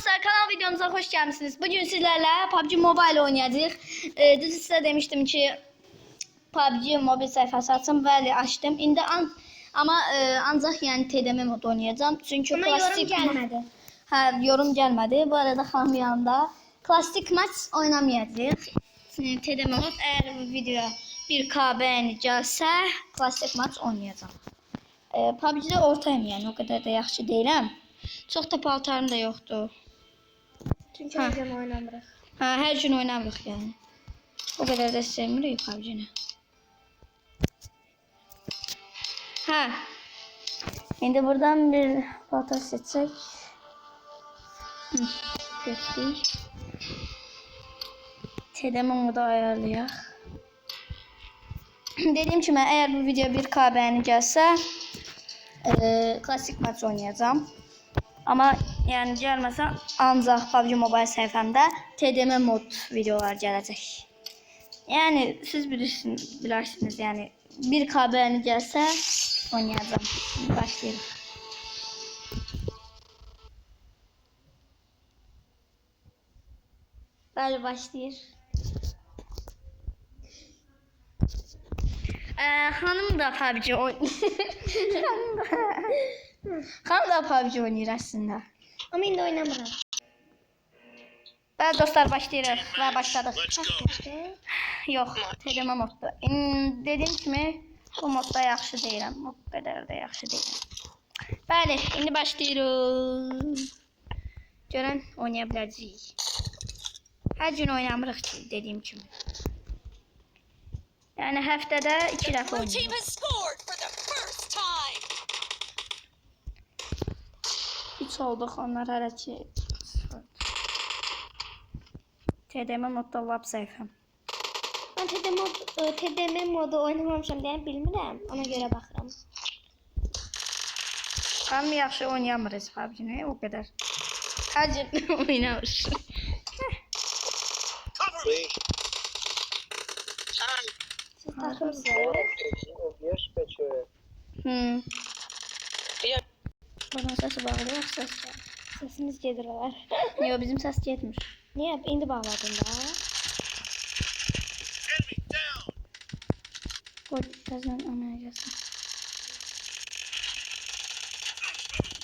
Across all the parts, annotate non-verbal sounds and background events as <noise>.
Arkadaşlar kanal videomuza hoş geldiniz. Bugün sizlerle PUBG Mobile oynayacağız. Ee, düz size demiştim ki PUBG mobil sayfası açsam. Bəli açtım. İndi an ama e, ancak yani TDM mod oynayacağım. Çünkü Ama yorum klasik gelmedi. Ha, yorum gelmedi. Bu arada hanım yanında. Klasik maç oynamayacağız. Ee, TDM mod eğer bu videoya 1K beğeni gelse klasik maç oynayacağım. Ee, PUBG'de ortayım yani o kadar da yaxşı deyiləm. Çox da paltarım da yoxdur. Çünkü ha. her zaman oynamırız. Ha her gün oynamırız yani. O kadar da sevmiyoruz PUBG'ni. Ha. Şimdi buradan bir pata seçsek. Hı. Götüreyim. Da ayarlayak. <clears throat> Dediğim kimi eğer bu video 1K beğeni gelse e, klasik maç oynayacağım. Ama yəni gəlməsə ancaq PUBG Mobile səhifəmdə TDM mod videolar gələcək. Yəni siz bilirsiniz, bilərsiniz, yəni 1K bəyəni gəlsə oynayacağam. Başlayırıq. Bəli, başlayır. Ee, hanım da PUBG <laughs> <laughs> oynayır. hanım da, hanım da PUBG oynayır aslında. Ama indi oynamırıq. Bəli dostlar başlayırıq və başladıq. Başqadır. <laughs> Yox, TDM modda. İn- Dediyim kimi bu modda yaxşı deyiləm. O qədər də yaxşı deyiləm. Bəli, indi başlayırıq. Görən oynaya biləcəyik. Hər gün oynamırıq ki, dediyim kimi. Yəni həftədə 2 dəfə oynayırıq. Nasıl olduk onlar hərəkət TDM.lab sayfam. Ben TDM, e, TDM modu oynamamışam deyə bilmirəm. Ona görə baxıram. Hamı yaxşı oynayamırız PUBG-ni o qədər. Hacı <laughs> oynamış. Takım sayılır. Hmm. Bunun sesi bağlı yok ses var. Gelir olar. <laughs> Yo bizim ses getmir. Niye? İndi bağladın da. Koy birazdan anaya gelsin.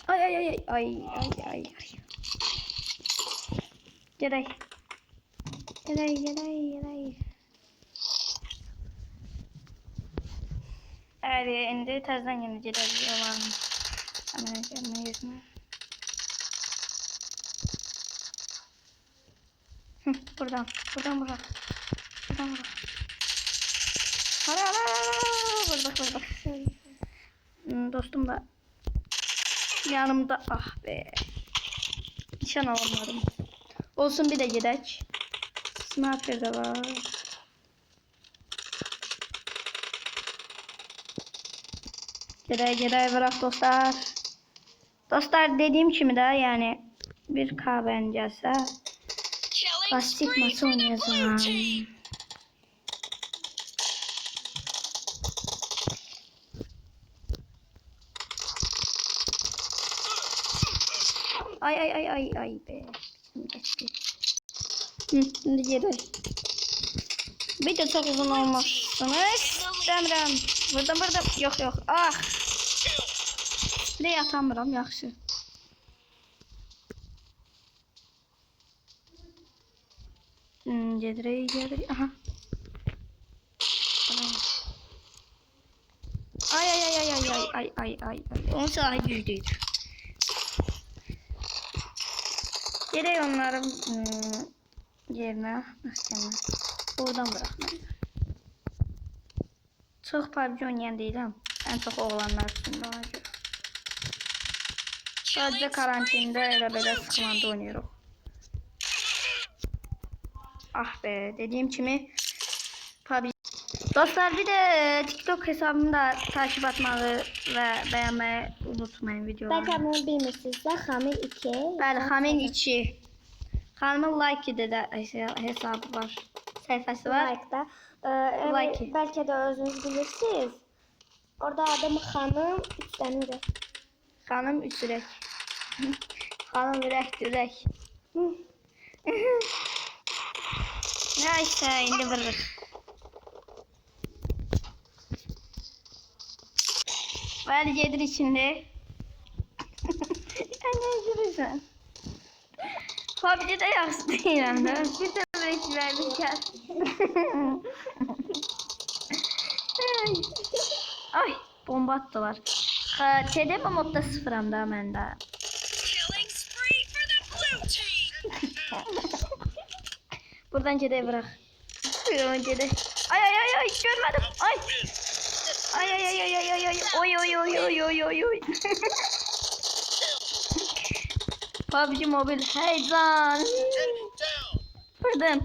Ay ay ay ay ay ay ay ay. Gerek. Gerek gerek gerek. İndi təzədən yenə gedəcəyik olanı. Gəlmə yerinə. Hı, buradan, buradan, buradan. Buradan, buradan. Hadi. Vur bak, vur bak. Hmm, Dostum da yanımda. Ah be. Nişan alamadım. Olsun bir de gidek. Sniper de var. Gedək, gedək, bırak dostlar. Dostlar dediğim kimi de yani bir kahven gelse Killing Plastik spree maçı for the blue oynayacağım. Ay ay ay ay ay be. Geçti. Hı, şimdi geri. Bir de çok uzun olmasını istemiyorum. Burada burada yok yok. Ah. Bir de yatamıram yaxşı. Hmm, gedirik gedirik. Aha. Ay ay ay ay ay ay ay ay ay ay. Onun silahı güclüydü. Gerek onların hmm, yerine mahkeme. Buradan bırakmayın. Çok PUBG oynayan değilim. En çok oğlanlar daha çok. Sadece karantinde arabayla sıkmanda oynuyorum. Ah be dediğim kimi PUBG. Dostlar bir de TikTok hesabımda takip atmalı ve beğenmeyi unutmayın videoları. Bakalım bir sizde Hamil 2. Ben Hamil 2. Hamil Like de hesabı var. Sayfası var. Like'da. Ee, like. Belki de özünüz bilirsiniz. Orada adamı hanım üç tane de. Hanım üç direkt. Hala bırak bırak. Neyse indi bırak. Ver yedir içinde. Anne yürüsün. PUBG'de yapsın İran'da. Bir de beş verdik ya. Ay bomba attılar. Ha, şey TDM modda sıfıram daha ben daha. Buradan gedək bırak. Buradan gedək. Ay ay ay ay görmedim. Ay. Ay ay ay ay ay ay. Oy oy oy oy oy oy oy. <laughs> PUBG Mobile heyecan. Vurdum.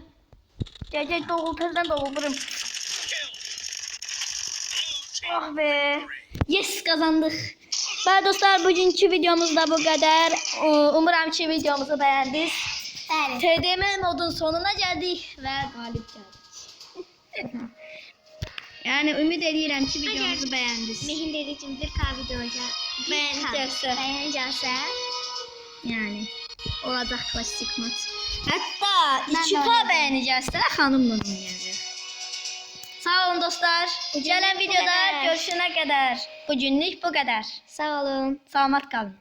Gel gel doğul tezden team Ah be. Yes kazandık. Bəli dostlar bugünkü videomuz da bu kadar. Umuram ki videomuzu beğendiniz. Bəli. TDM modun sonuna geldik ve galip geldik. <laughs> yani ümit ediyorum ki videomuzu beğendiniz. Mehin dediyim bir K video olacak. Beğenecekse. Beğenecekse. Yani olacak klasik maç. Hatta Ben de 2K oynayacağım. beğenecekse hanımla oynayacak. Sağ olun dostlar. Gelen bu videoda görüşene kadar. Bugünlük bu kadar. Sağ olun. Sağlık kalın.